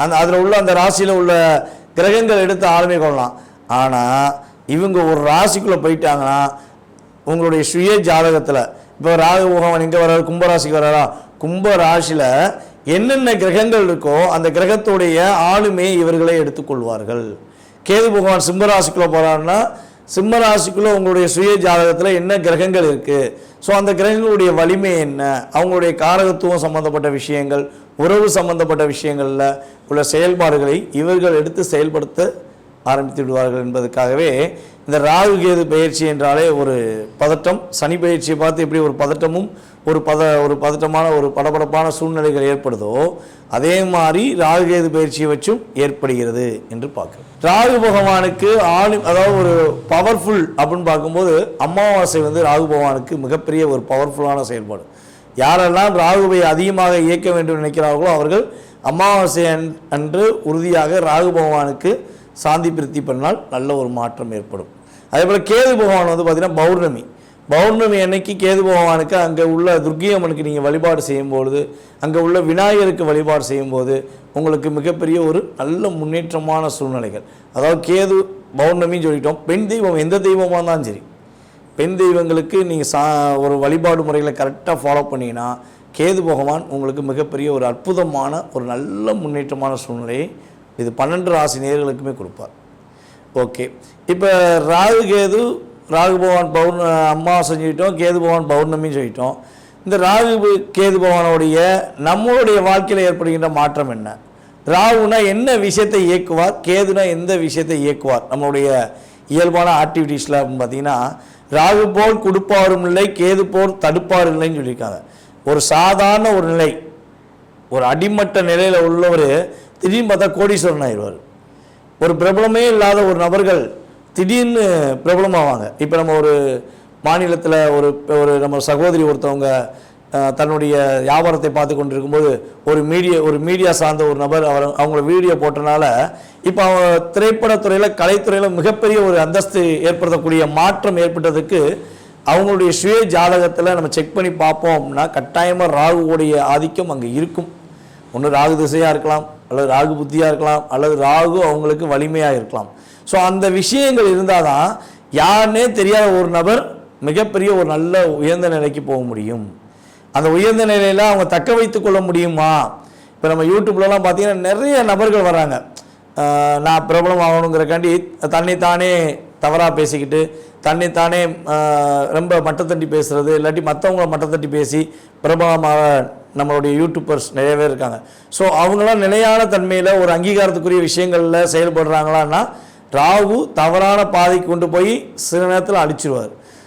அந்த அதில் உள்ள அந்த ராசியில் உள்ள கிரகங்கள் எடுத்து ஆளுமை கொள்ளலாம். ஆனால் இவங்க ஒரு ராசிக்குள்ளே போயிட்டாங்கன்னா உங்களுடைய சுய ஜாதகத்தில் இப்போ ராகு இங்கே எங்கே வர்றாரு கும்பராசிக்கு வர்றாரா? கும்ப ராசியில் என்னென்ன கிரகங்கள் இருக்கோ அந்த கிரகத்துடைய ஆளுமையை இவர்களே எடுத்துக்கொள்வார்கள் கேது பகவான் சிம்மராசிக்குள்ளே போகிறாருன்னா சிம்மராசிக்குள்ளே உங்களுடைய சுய ஜாதகத்தில் என்ன கிரகங்கள் இருக்குது ஸோ அந்த கிரகங்களுடைய வலிமை என்ன? அவங்களுடைய காரகத்துவம் சம்மந்தப்பட்ட விஷயங்கள் உறவு சம்பந்தப்பட்ட விஷயங்களில் உள்ள செயல்பாடுகளை இவர்கள் எடுத்து செயல்படுத்த ஆரம்பித்து விடுவார்கள் என்பதற்காகவே இந்த ராகு கேது பயிற்சி என்றாலே ஒரு பதட்டம். சனி பயிற்சியை பார்த்து எப்படி ஒரு பதட்டமும் ஒரு பத ஒரு பதட்டமான ஒரு படபடப்பான சூழ்நிலைகள் ஏற்படுதோ அதே மாதிரி ராகு கேது பயிற்சியை வச்சும் ஏற்படுகிறது என்று பார்க்குறோம். ராகு பகவானுக்கு ஆளு அதாவது ஒரு பவர்ஃபுல் அப்படின்னு பார்க்கும்போது அமாவாசை வந்து ராகு பகவானுக்கு மிகப்பெரிய ஒரு பவர்ஃபுல்லான செயல்பாடு. யாரெல்லாம் ராகுவை அதிகமாக இயக்க வேண்டும் நினைக்கிறார்களோ அவர்கள் அமாவாசை அன்று உறுதியாக ராகு பகவானுக்கு சாந்தி பிரித்தி பண்ணால் நல்ல ஒரு மாற்றம் ஏற்படும். அதே போல் கேது பகவான் வந்து பார்த்திங்கன்னா பௌர்ணமி. பௌர்ணமி அன்னைக்கு கேது பகவானுக்கு அங்கே உள்ள துர்க்கை அம்மனுக்கு நீங்கள் வழிபாடு செய்யும்பொழுது அங்கே உள்ள விநாயகருக்கு வழிபாடு செய்யும்போது உங்களுக்கு மிகப்பெரிய ஒரு நல்ல முன்னேற்றமான சூழ்நிலைகள். அதாவது கேது பௌர்ணமின்னு சொல்லிட்டோம். பெண் தெய்வம் எந்த தெய்வமாக இருந்தாலும் சரி. பெண் தெய்வங்களுக்கு நீங்கள் சா ஒரு வழிபாடு முறைகளை கரெக்டாக ஃபாலோ பண்ணிங்கன்னா கேது பகவான் உங்களுக்கு மிகப்பெரிய ஒரு அற்புதமான ஒரு நல்ல முன்னேற்றமான சூழ்நிலையை இது பன்னெண்டு ராசி நேர்களுக்குமே கொடுப்பார். ஓகே. இப்போ ராகு கேது ராகு பகவான் பௌர்ண அம்மா சொல்லிட்டோம் கேது பகவான் பௌர்ணமின்னு சொல்லிட்டோம். இந்த ராகு கேது பகவானுடைய நம்மளுடைய வாழ்க்கையில் ஏற்படுகின்ற மாற்றம் என்ன? ராகுனா என்ன விஷயத்தை இயக்குவார்? கேதுனா எந்த விஷயத்தை இயக்குவார்? நம்மளுடைய இயல்பான ஆக்டிவிட்டீஸில் அப்படின்னு பார்த்தீங்கன்னா ராகு போல் கொடுப்பாரும் இல்லை கேது போல் தடுப்பாரும் இல்லைன்னு சொல்லியிருக்காங்க. ஒரு சாதாரண ஒரு நிலை ஒரு அடிமட்ட நிலையில் உள்ளவர் திடீர்னு பார்த்தா கோடீஸ்வரன் ஆயிடுவார். ஒரு பிரபலமே இல்லாத ஒரு நபர்கள் திடீர்னு பிரபலமாவாங்க. இப்போ நம்ம ஒரு மாநிலத்தில் ஒரு ஒரு நம்ம சகோதரி ஒருத்தவங்க தன்னுடைய வியாபாரத்தை பார்த்து கொண்டிருக்கும்போது ஒரு மீடியா ஒரு மீடியா சார்ந்த ஒரு நபர் அவர் அவங்கள வீடியோ போட்டனால இப்போ அவங்க திரைப்படத்துறையில் கலைத்துறையில் மிகப்பெரிய ஒரு அந்தஸ்து ஏற்படுத்தக்கூடிய மாற்றம் ஏற்பட்டதுக்கு அவங்களுடைய சுய ஜாதகத்தில் நம்ம செக் பண்ணி பார்ப்போம் அப்படின்னா கட்டாயமாக ராகுவோடைய ஆதிக்கம் அங்கே இருக்கும். ஒன்று ராகு திசையாக இருக்கலாம் அல்லது ராகு புத்தியாக இருக்கலாம் அல்லது ராகு அவங்களுக்கு வலிமையாக இருக்கலாம். ஸோ அந்த விஷயங்கள் இருந்தால் தான் யாருன்னே தெரியாத ஒரு நபர் மிகப்பெரிய ஒரு நல்ல உயர்ந்த நிலைக்கு போக முடியும். அந்த உயர்ந்த நிலையில் அவங்க தக்க வைத்து கொள்ள முடியுமா? இப்போ நம்ம யூடியூப்லலாம் பார்த்தீங்கன்னா நிறைய நபர்கள் வராங்க நான் பிரபலம் ஆகணுங்கிறக்காண்டி தன்னைத்தானே தவறாக பேசிக்கிட்டு தன்னைத்தானே ரொம்ப மட்டத்தட்டி பேசுறது இல்லாட்டி மற்றவங்கள மட்டத்தட்டி பேசி பிரபலமாக நம்மளுடைய யூடியூபர்ஸ் நிறைய பேர் இருக்காங்க. ஸோ அவங்களாம் நிலையான தன்மையில் ஒரு அங்கீகாரத்துக்குரிய விஷயங்களில் செயல்படுறாங்களான்னா ராகு தவறான பாதைக்கு கொண்டு போய் சில நேரத்தில் அழிச்சிருவார்.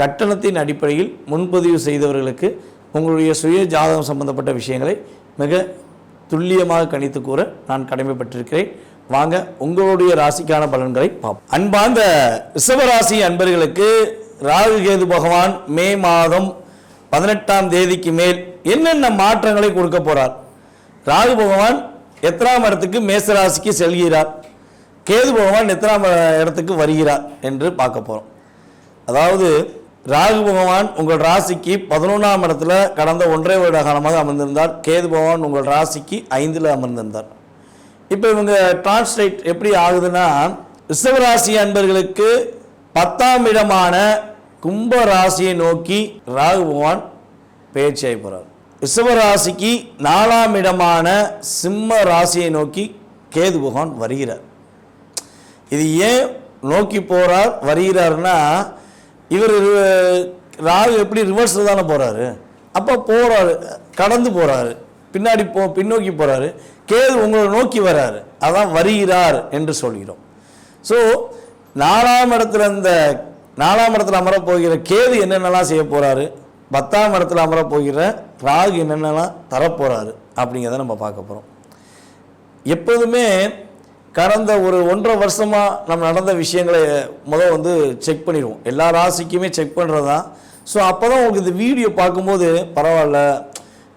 கட்டணத்தின் அடிப்படையில் முன்பதிவு செய்தவர்களுக்கு உங்களுடைய சுய ஜாதகம் சம்பந்தப்பட்ட விஷயங்களை மிக துல்லியமாக கணித்து கூற நான் கடமைப்பட்டிருக்கிறேன். வாங்க உங்களுடைய ராசிக்கான பலன்களை பார்ப்போம். அன்பார்ந்த ரிஷபராசி அன்பர்களுக்கு ராகு கேது பகவான் மே மாதம் பதினெட்டாம் தேதிக்கு மேல் என்னென்ன மாற்றங்களை கொடுக்க போறார்? ராகு பகவான் எத்தனாம் இடத்துக்கு மேசராசிக்கு செல்கிறார்? கேது பகவான் எத்தனாம் இடத்துக்கு வருகிறார் என்று பார்க்க போறோம். அதாவது ராகு பகவான் உங்கள் ராசிக்கு பதினொன்றாம் இடத்துல கடந்த ஒன்றரை வருட காலமாக அமர்ந்திருந்தார். கேது பகவான் உங்கள் ராசிக்கு ஐந்தில் அமர்ந்திருந்தார். இப்போ இவங்க டிரான்ஸ்லேட் எப்படி ஆகுதுன்னா ரிஷபராசி அன்பர்களுக்கு பத்தாம் இடமான கும்ப ராசியை நோக்கி ராகு பகவான் பயிற்சியாகி போகிறார் ரிஷபராசிக்கு நாலாம் இடமான சிம்ம ராசியை நோக்கி கேது பகவான் வருகிறார். இது ஏன் நோக்கி போகிறார் வருகிறார்னா இவர் ராகு எப்படி ரிவர்ஸில் தானே போகிறாரு அப்போ போகிறாரு கடந்து போகிறாரு பின்னாடி போ பின்னோக்கி போகிறாரு கேது உங்களை நோக்கி வராரு. அதான் வருகிறார் என்று சொல்கிறோம். ஸோ நாலாம் இடத்துல இந்த நாலாம் இடத்துல அமரப்போகிற கேது என்னென்னலாம் செய்ய போகிறாரு பத்தாம் இடத்துல அமரப்போகிற ராகு என்னென்னலாம் தரப்போகிறாரு அப்படிங்கிறத நம்ம பார்க்க போகிறோம் எப்போதுமே கடந்த ஒரு ஒன்றரை வருஷமாக நம்ம நடந்த விஷயங்களை முதல் வந்து செக் பண்ணிடுவோம். எல்லா ராசிக்குமே செக் பண்ணுறது தான் ஸோ அப்போ தான் உங்களுக்கு இந்த வீடியோ பார்க்கும்போது பரவாயில்ல.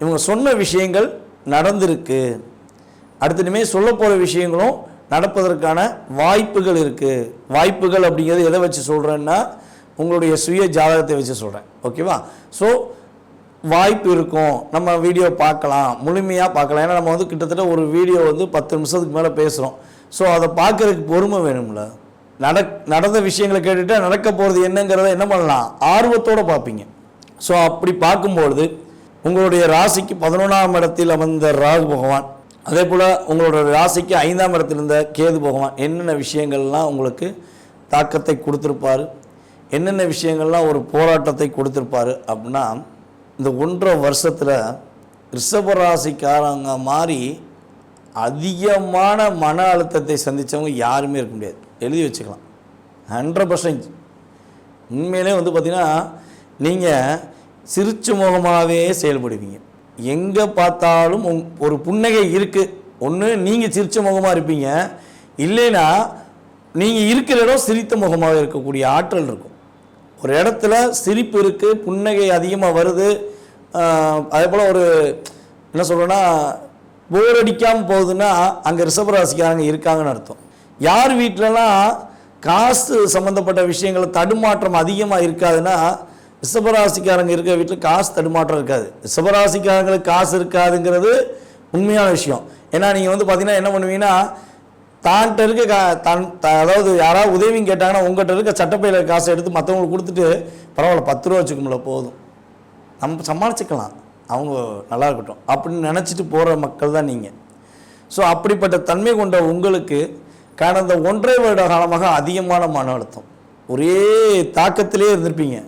இவங்க சொன்ன விஷயங்கள் நடந்திருக்கு. அடுத்த இனிமேல் சொல்ல போகிற விஷயங்களும் நடப்பதற்கான வாய்ப்புகள் இருக்குது வாய்ப்புகள் அப்படிங்கிறது எதை வச்சு சொல்கிறேன்னா உங்களுடைய சுய ஜாதகத்தை வச்சு சொல்கிறேன் ஓகேவா ஸோ வாய்ப்பு இருக்கும். நம்ம வீடியோ பார்க்கலாம். முழுமையாக பார்க்கலாம். ஏன்னா நம்ம வந்து கிட்டத்தட்ட ஒரு வீடியோ வந்து பத்து நிமிஷத்துக்கு மேலே பேசுகிறோம் ஸோ அதை பார்க்குறதுக்கு பொறுமை வேணும்ல? நடக் நடந்த விஷயங்களை கேட்டுட்டு நடக்க போகிறது என்னங்கிறத என்ன பண்ணலாம்? ஆர்வத்தோடு பார்ப்பீங்க. ஸோ அப்படி பார்க்கும்பொழுது உங்களுடைய ராசிக்கு பதினொன்றாம் இடத்தில் அமர்ந்த ராகு பகவான் அதே போல் உங்களோட ராசிக்கு ஐந்தாம் இடத்தில் இருந்த கேது பகவான் என்னென்ன விஷயங்கள்லாம் உங்களுக்கு தாக்கத்தை கொடுத்துருப்பாரு? என்னென்ன விஷயங்கள்லாம் ஒரு போராட்டத்தை கொடுத்துருப்பாரு? அப்படின்னா இந்த ஒன்றரை வருஷத்தில் ரிஷபராசிக்காரங்க மாதிரி அதிகமான மன அழுத்தத்தை சந்தித்தவங்க யாருமே இருக்க முடியாது. எழுதி வச்சுக்கலாம். ஹண்ட்ரட் பர்சன்ட் உண்மையிலே வந்து பார்த்திங்கன்னா நீங்கள் சிரிச்ச முகமாகவே செயல்படுவீங்க. எங்கே பார்த்தாலும் உங் ஒரு புன்னகை இருக்குது ஒன்று நீங்கள் சிரிச்ச முகமாக இருப்பீங்க. இல்லைன்னா நீங்கள் இருக்கிற இடம் சிரித்த முகமாக இருக்கக்கூடிய ஆற்றல் இருக்கும். ஒரு இடத்துல சிரிப்பு இருக்குது புன்னகை அதிகமாக வருது. அதே போல் ஒரு என்ன சொல்கிறேன்னா போர் அடிக்காமல் போகுதுன்னா அங்கே ரிஷபராசிக்காரங்க இருக்காங்கன்னு அர்த்தம். யார் வீட்டிலலாம் காசு சம்மந்தப்பட்ட விஷயங்களில் தடுமாற்றம் அதிகமாக இருக்காதுன்னா ரிஷபராசிக்காரங்க இருக்கிற வீட்டில் காசு தடுமாற்றம் இருக்காது. ரிஷபராசிக்காரங்களுக்கு காசு இருக்காதுங்கிறது உண்மையான விஷயம். ஏன்னா நீங்கள் வந்து பார்த்தீங்கன்னா என்ன பண்ணுவீங்கன்னா தான்கிட்ட இருக்க கா தன் அதாவது யாராவது உதவியும் கேட்டாங்கன்னா உங்கள்கிட்ட இருக்க சட்டப்பையில் காசை எடுத்து மற்றவங்களுக்கு கொடுத்துட்டு பரவாயில்ல பத்து ரூபா வச்சுக்கோங்கள போதும். நம்ம சமாளிச்சுக்கலாம். அவங்க நல்லா இருக்கட்டும். அப்படின்னு நினச்சிட்டு போகிற மக்கள் தான் நீங்கள் ஸோ அப்படிப்பட்ட தன்மை கொண்ட உங்களுக்கு கடந்த ஒன்றரை வருட காலமாக அதிகமான மன அழுத்தம். ஒரே தாக்கத்திலே இருந்திருப்பீங்க.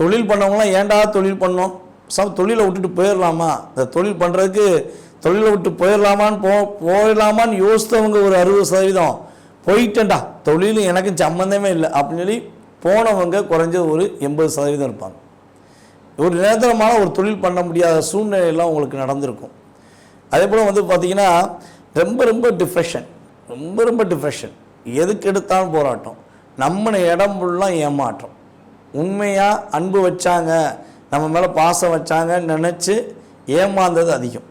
தொழில் பண்ணவங்களாம் ஏன்டா தொழில் பண்ணோம்? சம் தொழிலை விட்டுட்டு போயிடலாமா? இந்த தொழில் பண்ணுறதுக்கு தொழிலை விட்டு போயிடலாமான்னு போ போயிடலாமான்னு யோசித்தவங்க ஒரு அறுபது சதவீதம். போயிட்டேன்டா தொழில் எனக்கு சம்மந்தமே இல்லை அப்படின்னு சொல்லி போனவங்க குறைஞ்சது ஒரு எண்பது சதவீதம் இருப்பாங்க. ஒரு நிரந்தரமான ஒரு தொழில் பண்ண முடியாத சூழ்நிலையெல்லாம் உங்களுக்கு நடந்திருக்கும். அதே போல் வந்து பார்த்திங்கன்னா ரொம்ப ரொம்ப டிப்ரெஷன் ரொம்ப ரொம்ப டிப்ரெஷன் எதுக்கு எடுத்தாலும் போராட்டம். நம்மளை இடம் ஃபுல்லாக ஏமாற்றம். உண்மையாக அன்பு வச்சாங்க நம்ம மேலே பாசம் வச்சாங்கன்னு நினச்சி ஏமாந்தது அதிகம்.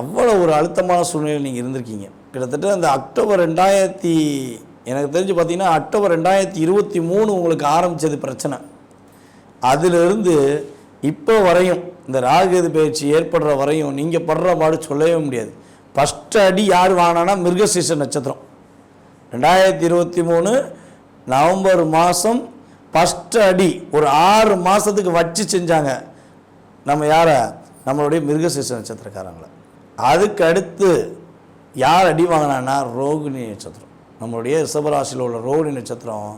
அவ்வளோ ஒரு அழுத்தமான சூழ்நிலையில் நீங்கள் இருந்திருக்கீங்க. கிட்டத்தட்ட அந்த அக்டோபர் ரெண்டாயிரத்தி எனக்கு தெரிஞ்சு பார்த்தீங்கன்னா அக்டோபர் ரெண்டாயிரத்தி இருபத்தி மூணு உங்களுக்கு ஆரம்பித்தது பிரச்சனை. அதிலிருந்து இப்போ வரையும் இந்த ராகுகேது பயிற்சி ஏற்படுற வரையும் நீங்கள் படுற பாடு சொல்லவே முடியாது. ஃபஸ்ட்டு அடி யார் வாங்கினா மிருகசீச நட்சத்திரம். ரெண்டாயிரத்தி இருபத்தி மூணு நவம்பர் மாதம் ஃபஸ்ட்டு அடி ஒரு ஆறு மாதத்துக்கு வச்சு செஞ்சாங்க. நம்ம யாரை? நம்மளுடைய மிருகசீச நட்சத்திரக்காரங்களை. அதுக்கு அடுத்து யார் அடி வாங்கினான்னா ரோகிணி நட்சத்திரம். நம்மளுடைய ரிஷபராசியில் உள்ள ரோகிணி நட்சத்திரம்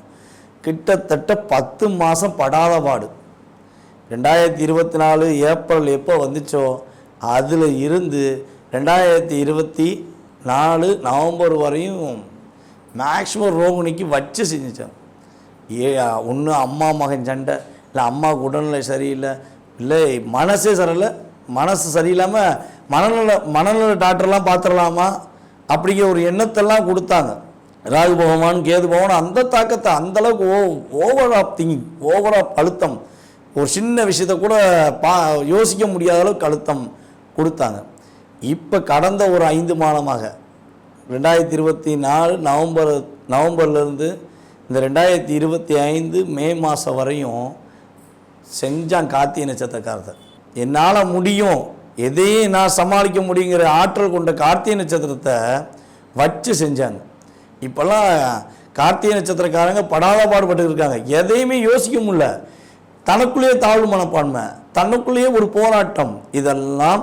கிட்டத்தட்ட பத்து மாதம் படாத பாடு. ரெண்டாயிரத்தி இருபத்தி நாலு ஏப்ரல் எப்போ வந்துச்சோ அதில் இருந்து ரெண்டாயிரத்தி இருபத்தி நாலு நவம்பர் வரையும் மேக்ஸிமம் ரோகிணிக்கு வச்சு செஞ்சுச்சாங்க ஏ ஒன்று அம்மா மகன் சண்டை இல்லை அம்மாவுக்கு உடல்நிலை சரியில்லை இல்லை மனசே சரியில்லை மனசு சரியில்லாமல் மனநல மனநல டாக்டர்லாம் பார்த்துடலாமா? அப்படிங்கிற ஒரு எண்ணத்தெல்லாம் கொடுத்தாங்க. ராகு பகவான் கேது பகவான் அந்த தாக்கத்தை அந்தளவுக்கு ஓ over of thinking over of அழுத்தம். ஒரு சின்ன விஷயத்தை கூட பா யோசிக்க முடியாத அளவுக்கு அழுத்தம் கொடுத்தாங்க. இப்போ கடந்த ஒரு ஐந்து மாதமாக ரெண்டாயிரத்தி இருபத்தி நாலு நவம்பர் நவம்பர்லேருந்து இந்த ரெண்டாயிரத்தி இருபத்தி ஐந்து மே மாதம் வரையும் செஞ்சான் கார்த்திகை நட்சத்திரக்காரத்தை. என்னால் முடியும். எதையும் நான் சமாளிக்க முடியுங்கிற ஆற்றல் கொண்ட கார்த்திகை நட்சத்திரத்தை வச்சு செஞ்சாங்க. இப்போல்லாம் கார்த்திகை நட்சத்திரக்காரங்க படாத பாடுபட்டு இருக்காங்க. எதையுமே யோசிக்க முடியல. தனக்குள்ளேயே தாழ்வு மனப்பான்மை தனக்குள்ளேயே ஒரு போராட்டம். இதெல்லாம்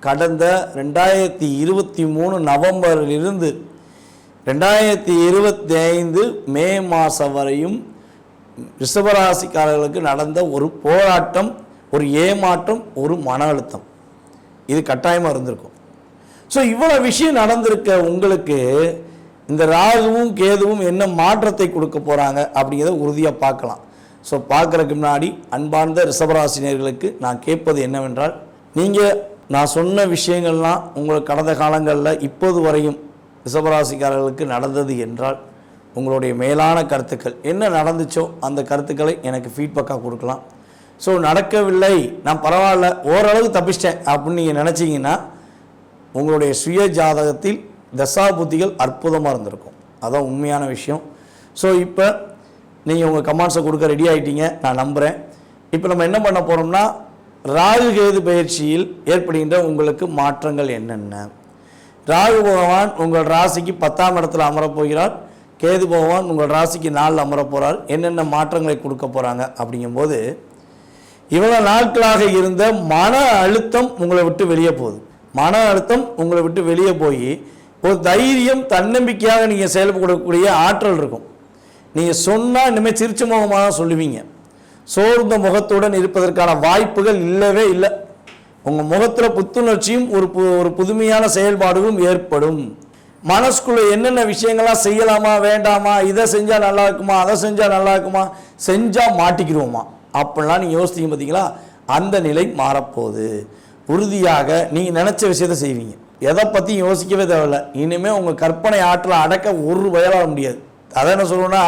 கடந்த ரெண்டாயிரத்தி இருபத்தி மூணு நவம்பரிலிருந்து ரெண்டாயிரத்தி இருபத்தி ஐந்து மே மாதம் வரையும் ரிஷபராசிக்காரர்களுக்கு நடந்த ஒரு போராட்டம் ஒரு ஏமாற்றம் ஒரு மன அழுத்தம். இது கட்டாயமாக இருந்திருக்கும். ஸோ இவ்வளோ விஷயம் நடந்திருக்க உங்களுக்கு இந்த ராகுவும் கேதுவும் என்ன மாற்றத்தை கொடுக்க போகிறாங்க அப்படிங்கிறத உறுதியாக பார்க்கலாம். ஸோ பார்க்குறதுக்கு முன்னாடி அன்பார்ந்த ரிஷபராசினியர்களுக்கு நான் கேட்பது என்னவென்றால் நீங்கள் நான் சொன்ன விஷயங்கள்லாம் உங்களுக்கு கடந்த காலங்களில் இப்போது வரையும் ரிஷபராசிக்காரர்களுக்கு நடந்தது என்றால் உங்களுடைய மேலான கருத்துக்கள் என்ன நடந்துச்சோ அந்த கருத்துக்களை எனக்கு ஃபீட்பேக்காக கொடுக்கலாம். ஸோ நடக்கவில்லை. நான் பரவாயில்ல ஓரளவு தப்பிச்சிட்டேன் அப்படின்னு நீங்கள் நினச்சிங்கன்னா உங்களுடைய சுய ஜாதகத்தில் தசா புத்திகள் அற்புதமாக இருந்திருக்கும். அதான் உண்மையான விஷயம். ஸோ இப்போ நீங்கள் உங்கள் கமாண்ட்ஸை கொடுக்க ரெடி ஆகிட்டீங்க நான் நம்புகிறேன் இப்போ நம்ம என்ன பண்ண போகிறோம்னா ராகு கேது பயிற்சியில் ஏற்படுகின்ற உங்களுக்கு மாற்றங்கள் என்னென்ன? ராகு பகவான் உங்கள் ராசிக்கு பத்தாம் இடத்துல அமரப் போகிறார். கேது பகவான் உங்கள் ராசிக்கு நாளில் அமரப்போகிறார் என்னென்ன மாற்றங்களை கொடுக்க போகிறாங்க அப்படிங்கும்போது இவ்வளோ நாட்களாக இருந்த மன அழுத்தம் உங்களை விட்டு வெளியே போகுது. மன அழுத்தம் உங்களை விட்டு வெளியே போய் ஒரு தைரியம் தன்னம்பிக்கையாக நீங்கள் செயல்படக்கூடிய ஆற்றல் இருக்கும். நீங்கள் சொன்னால் இனிமேல் சிரிச்ச முகமாக தான் சொல்லுவீங்க. சோர்ந்த முகத்துடன் இருப்பதற்கான வாய்ப்புகள் இல்லவே இல்லை. உங்கள் முகத்தில் புத்துணர்ச்சியும் ஒரு பு ஒரு புதுமையான செயல்பாடுகளும் ஏற்படும். மனசுக்குள்ள என்னென்ன விஷயங்கள்லாம் செய்யலாமா வேண்டாமா இதை செஞ்சால் நல்லா இருக்குமா அதை செஞ்சால் நல்லா இருக்குமா செஞ்சால் மாட்டிக்கிடுவோமா. அப்படிலாம் நீங்கள் யோசித்தீங்க பார்த்தீங்களா அந்த நிலை மாறப்போகுது. உறுதியாக நீங்கள் நினச்ச விஷயத்த செய்வீங்க. எதை பற்றியும் யோசிக்கவே தேவையில்ல. இனிமேல் உங்கள் கற்பனை ஆற்றலை அடக்க ஒரு வயலாக முடியாது. அதை என்ன சொல்லணும்னா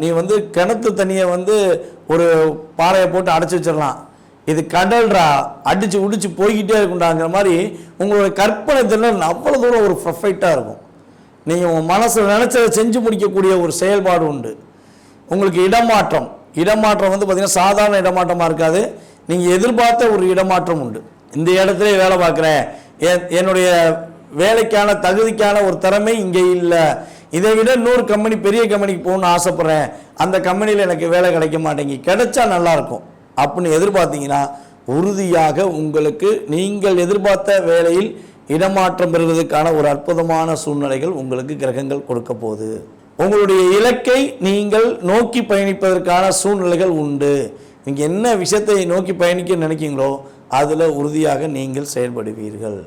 நீ வந்து கிணத்து தண்ணியை வந்து ஒரு பாறையை போட்டு அடைச்சி வச்சிடலாம். இது கடல்ரா அடித்து உடிச்சு போய்கிட்டே இருக்குண்டாங்கிற மாதிரி உங்களுடைய கற்பனை திறன் அவ்வளோ தூரம் ஒரு பர்ஃபெக்டாக இருக்கும். நீங்கள் உங்கள் மனசில் நினச்சதை செஞ்சு முடிக்கக்கூடிய ஒரு செயல்பாடு உண்டு. உங்களுக்கு இடமாற்றம் இடமாற்றம் வந்து பார்த்திங்கன்னா சாதாரண இடமாற்றமாக இருக்காது. நீங்கள் எதிர்பார்த்த ஒரு இடமாற்றம் உண்டு. இந்த இடத்துல வேலை பார்க்குறேன். என்- என்னுடைய வேலைக்கான தகுதிக்கான ஒரு திறமை இங்கே இல்லை. இதை விட இன்னொரு கம்பெனி பெரிய கம்பெனிக்கு போகணும்னு ஆசைப்பட்றேன். அந்த கம்பெனியில் எனக்கு வேலை கிடைக்க மாட்டேங்கி கிடைச்சா நல்லாயிருக்கும் அப்படின்னு எதிர்பார்த்தீங்கன்னா உறுதியாக உங்களுக்கு நீங்கள் எதிர்பார்த்த வேலையில் இடமாற்றம் பெறுவதற்கான ஒரு அற்புதமான சூழ்நிலைகள் உங்களுக்கு கிரகங்கள் கொடுக்க போகுது. உங்களுடைய இலக்கை நீங்கள் நோக்கி பயணிப்பதற்கான சூழ்நிலைகள் உண்டு. நீங்கள் என்ன விஷயத்தை நோக்கி பயணிக்க நினைக்கிறீங்களோ அதில் உறுதியாக நீங்கள் செயல்படுவீர்கள்.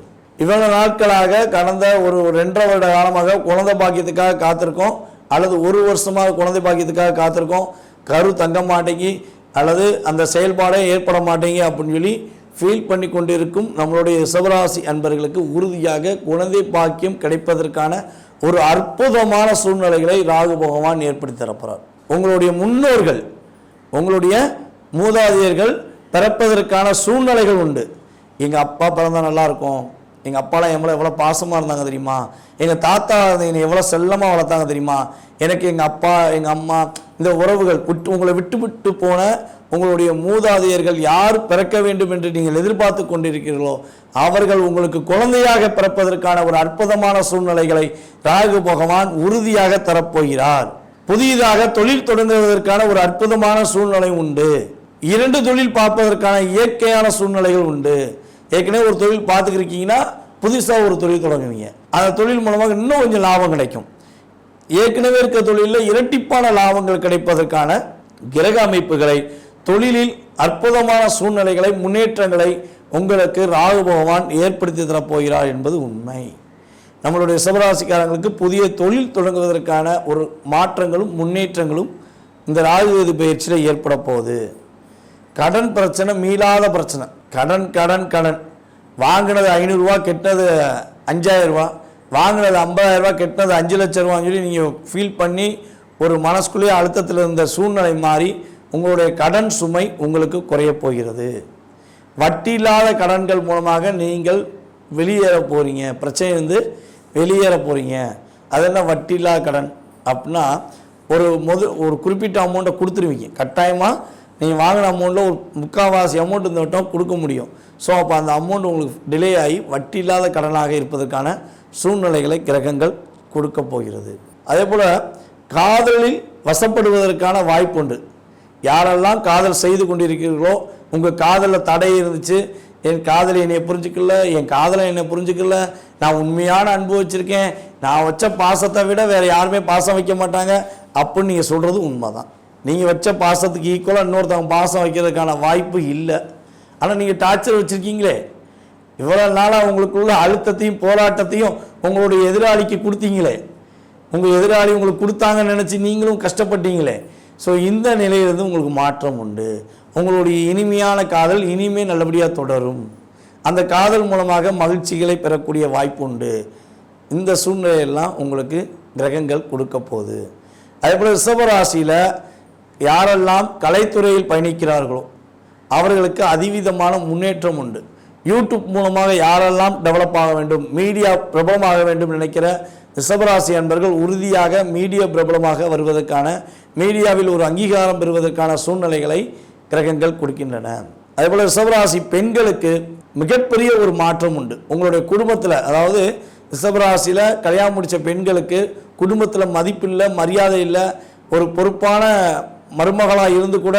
இவ்வளவு நாட்களாக கடந்த ஒரு ரெண்டரை வருட காலமாக குழந்தை பாக்கியத்துக்காக காத்திருக்கோம். அல்லது ஒரு வருஷமாக குழந்தை பாக்கியத்துக்காக காத்திருக்கோம். கரு தங்க மாட்டேங்கி அல்லது அந்த செயல்பாடே ஏற்பட மாட்டேங்கி அப்படின்னு சொல்லி ஃபீல் பண்ணி கொண்டிருக்கும் நம்மளுடைய சிவராசி அன்பர்களுக்கு உறுதியாக குழந்தை பாக்கியம் கிடைப்பதற்கான ஒரு அற்புதமான சூழ்நிலைகளை ராகு பகவான் ஏற்படுத்தி தரப்போகிறார் உங்களுடைய முன்னோர்கள் உங்களுடைய மூதாதையர்கள் பிறப்பதற்கான சூழ்நிலைகள் உண்டு. எங்கள் அப்பா பிறந்தா நல்லாயிருக்கும் எங்கள் அப்பாலாம் எவ்வளோ எவ்வளோ பாசமாக இருந்தாங்க தெரியுமா? எங்கள் தாத்தா என்னை எவ்வளோ செல்லமாக வளர்த்தாங்க தெரியுமா? எனக்கு எங்கள் அப்பா எங்கள் அம்மா இந்த உறவுகள் விட்டு உங்களை விட்டு விட்டு போன உங்களுடைய மூதாதையர்கள் யார் பிறக்க வேண்டும் என்று நீங்கள் எதிர்பார்த்து கொண்டிருக்கிறீர்களோ அவர்கள் உங்களுக்கு குழந்தையாக பிறப்பதற்கான ஒரு அற்புதமான சூழ்நிலைகளை ராகு பகவான் உறுதியாக தரப்போகிறார். புதியதாக தொழில் தொடங்குவதற்கான ஒரு அற்புதமான சூழ்நிலை உண்டு. இரண்டு தொழில் பார்ப்பதற்கான இயற்கையான சூழ்நிலைகள் உண்டு. ஏற்கனவே ஒரு தொழில் பார்த்துக்கிருக்கீங்கன்னா புதுசாக ஒரு தொழில் தொடங்குவீங்க. அந்த தொழில் மூலமாக இன்னும் கொஞ்சம் லாபம் கிடைக்கும். ஏற்கனவே இருக்க தொழிலில் இரட்டிப்பான லாபங்கள் கிடைப்பதற்கான கிரக அமைப்புகளை தொழிலில் அற்புதமான சூழ்நிலைகளை முன்னேற்றங்களை உங்களுக்கு ராகு பகவான் ஏற்படுத்தி தரப்போகிறார் என்பது உண்மை. நம்மளுடைய சிவராசிக்காரங்களுக்கு புதிய தொழில் தொடங்குவதற்கான ஒரு மாற்றங்களும் முன்னேற்றங்களும் இந்த ராகுவேது பயிற்சியில் ஏற்பட போகுது. கடன் பிரச்சனை மீளாத பிரச்சனை. கடன் கடன் கடன். வாங்கினது ஐநூறுரூவா கெட்டது அஞ்சாயிரம் ரூபா. வாங்கினது ஐம்பதாயிரம் ரூபா அஞ்சு லட்ச ரூபான்னு சொல்லி நீங்கள் ஃபீல் பண்ணி ஒரு மனசுக்குள்ளேயே அழுத்தத்தில் இருந்த சூழ்நிலை மாறி உங்களுடைய கடன் சுமை உங்களுக்கு குறையப் போகிறது. வட்டி இல்லாத கடன்கள் மூலமாக நீங்கள் வெளியேற போகிறீங்க பிரச்சனை வந்து வெளியேற போகிறீங்க அது என்ன வட்டி இல்லாத கடன்? அப்படின்னா ஒரு முது ஒரு குறிப்பிட்ட அமௌண்ட்டை கொடுத்துருவீங்க. கட்டாயமாக நீங்கள் வாங்கின அமௌண்ட்டில் ஒரு முக்கால்வாசி அமௌண்ட் இந்த வட்டம் கொடுக்க முடியும். ஸோ அப்போ அந்த அமௌண்ட் உங்களுக்கு டிலே ஆகி வட்டி இல்லாத கடனாக இருப்பதற்கான சூழ்நிலைகளை கிரகங்கள் கொடுக்க போகிறது. அதே போல் காதலில் வசப்படுவதற்கான வாய்ப்புண்டு யாரெல்லாம் காதல் செய்து கொண்டிருக்கிறீர்களோ உங்கள் காதலில் தடை இருந்துச்சு என் காதலை என்னை புரிஞ்சுக்கல என் காதலை என்னை புரிஞ்சுக்கல நான் உண்மையான அன்பு வச்சுருக்கேன் நான் வச்ச பாசத்தை விட வேறு யாருமே பாசம் வைக்க மாட்டாங்க அப்படின்னு நீங்கள் சொல்கிறது உண்மை தான் நீங்கள் வச்ச பாசத்துக்கு ஈக்குவலாக இன்னொருத்தவங்க பாசம் வைக்கிறதுக்கான வாய்ப்பு இல்லை. ஆனால் நீங்கள் டார்ச்சர் வச்சுருக்கீங்களே. இவ்வளோ நாளாக உங்களுக்குள்ள அழுத்தத்தையும் போராட்டத்தையும் உங்களுடைய எதிராளிக்கு கொடுத்தீங்களே. உங்கள் எதிராளி உங்களுக்கு கொடுத்தாங்கன்னு நினச்சி நீங்களும் கஷ்டப்பட்டீங்களே. ஸோ இந்த நிலையிலிருந்து உங்களுக்கு மாற்றம் உண்டு. உங்களுடைய இனிமையான காதல் இனிமே நல்லபடியாக தொடரும். அந்த காதல் மூலமாக மகிழ்ச்சிகளை பெறக்கூடிய வாய்ப்பு உண்டு. இந்த சூழ்நிலையெல்லாம் உங்களுக்கு கிரகங்கள் கொடுக்க போகுது. அதே போல் ரிஷபராசியில் யாரெல்லாம் கலைத்துறையில் பயணிக்கிறார்களோ அவர்களுக்கு அதிவிதமான முன்னேற்றம் உண்டு. யூடியூப் மூலமாக யாரெல்லாம் டெவலப் ஆக வேண்டும் மீடியா பிரபலமாக வேண்டும் நினைக்கிற ரிஷபராசி அன்பர்கள் உறுதியாக மீடியா பிரபலமாக வருவதற்கான மீடியாவில் ஒரு அங்கீகாரம் பெறுவதற்கான சூழ்நிலைகளை கிரகங்கள் கொடுக்கின்றன. அதேபோல் ரிஷபராசி பெண்களுக்கு மிகப்பெரிய ஒரு மாற்றம் உண்டு. உங்களுடைய குடும்பத்தில் அதாவது ரிஷபராசியில் கல்யாணம் முடித்த பெண்களுக்கு குடும்பத்தில் மதிப்பில்லை மரியாதை இல்லை ஒரு பொறுப்பான மருமகளாக இருந்து கூட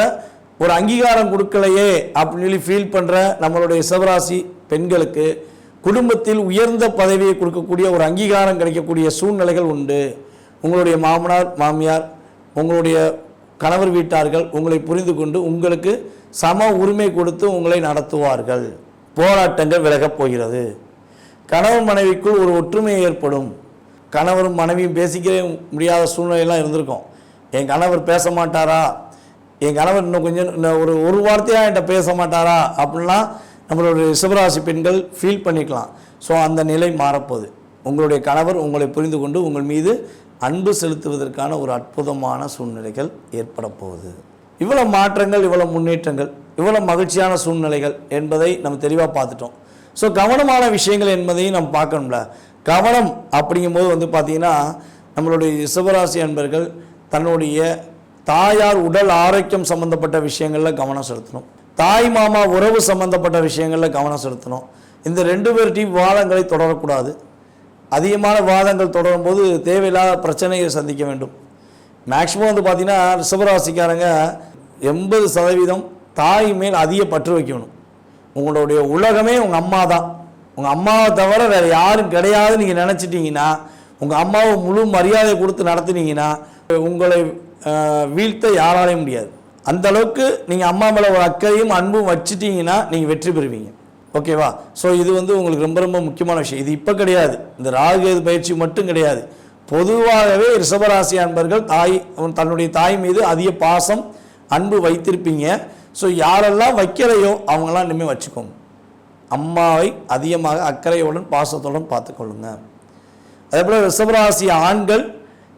ஒரு அங்கீகாரம் கொடுக்கலையே அப்படின்னு சொல்லி ஃபீல் பண்ணுற நம்மளுடைய சிவராசி பெண்களுக்கு குடும்பத்தில் உயர்ந்த பதவியை கொடுக்கக்கூடிய ஒரு அங்கீகாரம் கிடைக்கக்கூடிய சூழ்நிலைகள் உண்டு. உங்களுடைய மாமனார் மாமியார் உங்களுடைய கணவர் வீட்டார்கள் உங்களை புரிந்து கொண்டு உங்களுக்கு சம உரிமை கொடுத்து உங்களை நடத்துவார்கள். போராட்டங்கள் விலகப் போகிறது. கணவன் மனைவிக்குள் ஒரு ஒற்றுமை ஏற்படும். கணவரும் மனைவியும் பேசிக்கவே முடியாத சூழ்நிலையெல்லாம் இருந்திருக்கும். என் கணவர் பேச மாட்டாரா என் கணவர் இன்னும் கொஞ்சம் இன்னும் ஒரு ஒரு வார்த்தையாக என்கிட்ட பேச மாட்டாரா அப்படின்லாம் நம்மளுடைய சிவராசி பெண்கள் ஃபீல் பண்ணிக்கலாம். ஸோ அந்த நிலை மாறப்போகுது. உங்களுடைய கணவர் உங்களை புரிந்து கொண்டு உங்கள் மீது அன்பு செலுத்துவதற்கான ஒரு அற்புதமான சூழ்நிலைகள் ஏற்பட போகுது இவ்வளோ மாற்றங்கள் இவ்வளோ முன்னேற்றங்கள் இவ்வளோ மகிழ்ச்சியான சூழ்நிலைகள் என்பதை நம்ம தெளிவாக பார்த்துட்டோம். ஸோ கவனமான விஷயங்கள் என்பதையும் நம்ம பார்க்கணும்ல. கவனம் அப்படிங்கும்போது வந்து பார்த்திங்கன்னா நம்மளுடைய சிவராசி அன்பர்கள் தன்னுடைய தாயார் உடல் ஆரோக்கியம் சம்பந்தப்பட்ட விஷயங்களில் கவனம் செலுத்தணும். தாய் மாமா உறவு சம்பந்தப்பட்ட விஷயங்களில் கவனம் செலுத்தணும். இந்த ரெண்டு பேர்ட்டையும் வாதங்களை தொடரக்கூடாது. அதிகமான வாதங்கள் தொடரும் போது தேவையில்லாத பிரச்சனையை சந்திக்க வேண்டும். மேக்ஸிமம் வந்து பார்த்திங்கன்னா ரிஷபராசிக்காரங்க எண்பது சதவீதம் தாய் மேல் அதிக பற்று வைக்கணும். உங்களுடைய உலகமே உங்கள் அம்மா தான். உங்கள் அம்மாவை தவிர வேறு யாரும் கிடையாது நீங்கள் நினச்சிட்டிங்கன்னா உங்கள் அம்மாவை முழு மரியாதை கொடுத்து நடத்துனீங்கன்னா உங்களை வீழ்த்த யாராலையும் முடியாது. அந்த அளவுக்கு நீங்கள் அம்மா மேலே ஒரு அக்கறையும் அன்பும் வச்சுட்டீங்கன்னா நீங்கள் வெற்றி பெறுவீங்க. ஓகேவா ஸோ இது வந்து உங்களுக்கு ரொம்ப ரொம்ப முக்கியமான விஷயம். இது இப்போ கிடையாது. இந்த ராகுகேது பயிற்சி மட்டும் கிடையாது. பொதுவாகவே ரிஷபராசி அன்பர்கள் தாய் தன்னுடைய தாய் மீது அதிக பாசம் அன்பு வைத்திருப்பீங்க. ஸோ யாரெல்லாம் வைக்கிறையோ அவங்களாம் இனிமேல் வச்சுக்கோங்க. அம்மாவை அதிகமாக அக்கறையுடன் பாசத்துடன் பார்த்துக்கொள்ளுங்க. அதே போல் ரிஷபராசி ஆண்கள்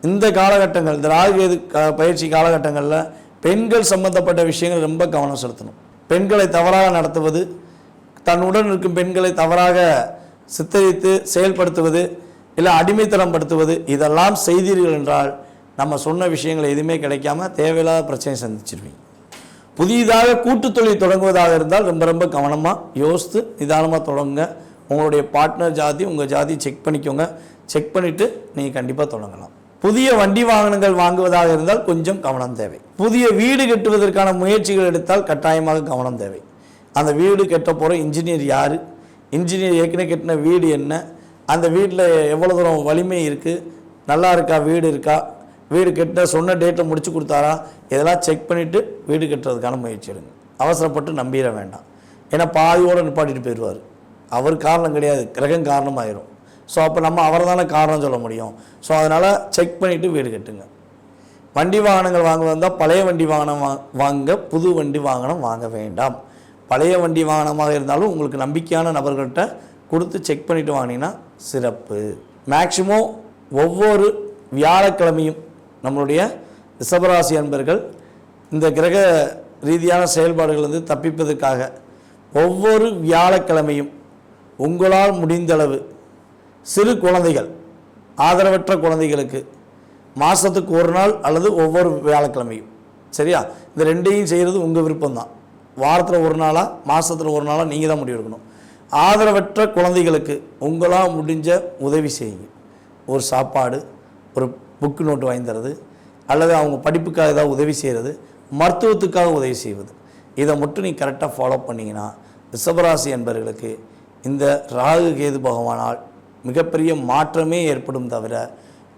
இந்த காலகட்டங்கள் இந்த ராகுகேது க- பயிற்சி காலகட்டங்களில் பெண்கள் சம்பந்தப்பட்ட விஷயங்கள் ரொம்ப கவனம் செலுத்தணும். பெண்களை தவறாக நடத்துவது தன்னுடன் இருக்கும் பெண்களை தவறாக சித்தரித்து செயல்படுத்துவது இல்லை அடிமைத்தனம் படுத்துவது இதெல்லாம் செய்தீர்கள் என்றால் நம்ம சொன்ன விஷயங்கள் எதுவுமே கிடைக்காம தேவையில்லாத பிரச்சனை சந்திச்சிருவீங்க. புதிதாக கூட்டுத் தொழில் தொடங்குவதாக இருந்தால் ரொம்ப ரொம்ப கவனமாக யோசித்து நிதானமாக தொடங்குங்க. உங்களுடைய பார்ட்னர் ஜாதி உங்கள் ஜாதி செக் பண்ணிக்கோங்க. செக் பண்ணிவிட்டு நீங்கள் கண்டிப்பாக தொடங்கலாம். புதிய வண்டி வாகனங்கள் வாங்குவதாக இருந்தால் கொஞ்சம் கவனம் தேவை. புதிய வீடு கட்டுவதற்கான முயற்சிகள் எடுத்தால் கட்டாயமாக கவனம் தேவை. அந்த வீடு கட்ட போகிற இன்ஜினியர் யார்? இன்ஜினியர் ஏற்கனவே கட்டின வீடு என்ன? அந்த வீட்டில் எவ்வளோ தூரம் வலிமை இருக்குது நல்லா இருக்கா? வீடு இருக்கா? வீடு கட்ட சொன்ன டேட்டை முடிச்சு கொடுத்தாரா? இதெல்லாம் செக் பண்ணிவிட்டு வீடு கட்டுறதுக்கான முயற்சி எடுங்க. அவசரப்பட்டு நம்பிட வேண்டாம். ஏன்னா பாதியோடு நிப்பாட்டிட்டு போயிடுவார். அவர் காரணம் கிடையாது. கிரகம் காரணமாயிரும். ஸோ அப்போ நம்ம அவரை தானே காரணம் சொல்ல முடியும். ஸோ அதனால் செக் பண்ணிவிட்டு வீடு கட்டுங்க. வண்டி வாகனங்கள் வாங்க வந்தால் பழைய வண்டி வாகனம் வாங்க புது வண்டி வாகனம் வாங்க வேண்டாம். பழைய வண்டி வாகனமாக இருந்தாலும் உங்களுக்கு நம்பிக்கையான நபர்கள்ட்ட கொடுத்து செக் பண்ணிவிட்டு வாங்கினீங்கன்னா சிறப்பு. மேக்சிமம் ஒவ்வொரு வியாழக்கிழமையும் நம்மளுடைய ரிஷபராசி அன்பர்கள் இந்த கிரக ரீதியான செயல்பாடுகள் வந்து தப்பிப்பதற்காக ஒவ்வொரு வியாழக்கிழமையும் உங்களால் முடிந்தளவு சிறு குழந்தைகள் ஆதரவற்ற குழந்தைகளுக்கு மாதத்துக்கு ஒரு நாள் அல்லது ஒவ்வொரு வியாழக்கிழமையும். சரியா? இந்த ரெண்டையும் செய்கிறது உங்கள் விருப்பம்தான். வாரத்தில் ஒரு நாளாக மாதத்தில் ஒரு நாளாக நீங்கள் தான் முடிவெடுக்கணும் ஆதரவற்ற குழந்தைகளுக்கு உங்களால் முடிஞ்ச உதவி செய்யுங்க. ஒரு சாப்பாடு ஒரு புக்கு நோட்டு வாங்கி தரது அல்லது அவங்க படிப்புக்காக ஏதாவது உதவி செய்கிறது மருத்துவத்துக்காக உதவி செய்வது. இதை மட்டும் நீ கரெக்டாக ஃபாலோ பண்ணிங்கன்னா ரிஷபராசி என்பவர்களுக்கு இந்த ராகு கேது பகவானால் மிகப்பெரிய மாற்றமே ஏற்படும் தவிர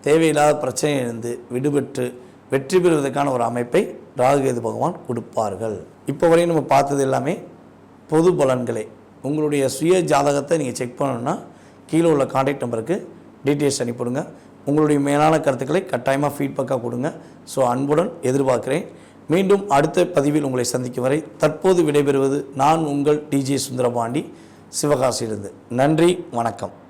தேவையில்லாத பிரச்சனையிலிருந்து விடுபட்டு வெற்றி பெறுவதற்கான ஒரு அமைப்பை ராகுகேது பகவான் கொடுப்பார்கள். இப்போ வரையும் நம்ம பார்த்தது எல்லாமே பொது பலன்களே. உங்களுடைய சுய ஜாதகத்தை நீங்கள் செக் பண்ணணும்னா கீழே உள்ள காண்டாக்ட் நம்பருக்கு டீட்டெயில்ஸ் அனுப்பிவிடுங்க உங்களுடைய மேலான கருத்துக்களை கட்டாயமாக ஃபீட்பேக்காக கொடுங்க. ஸோ அன்புடன் எதிர்பார்க்கிறேன். மீண்டும் அடுத்த பதிவில் உங்களை சந்திக்கும் வரை தற்போது விடைபெறுவது நான் உங்கள் டிஜே சுந்தரபாண்டி சிவகாசியிலிருந்து. நன்றி வணக்கம்.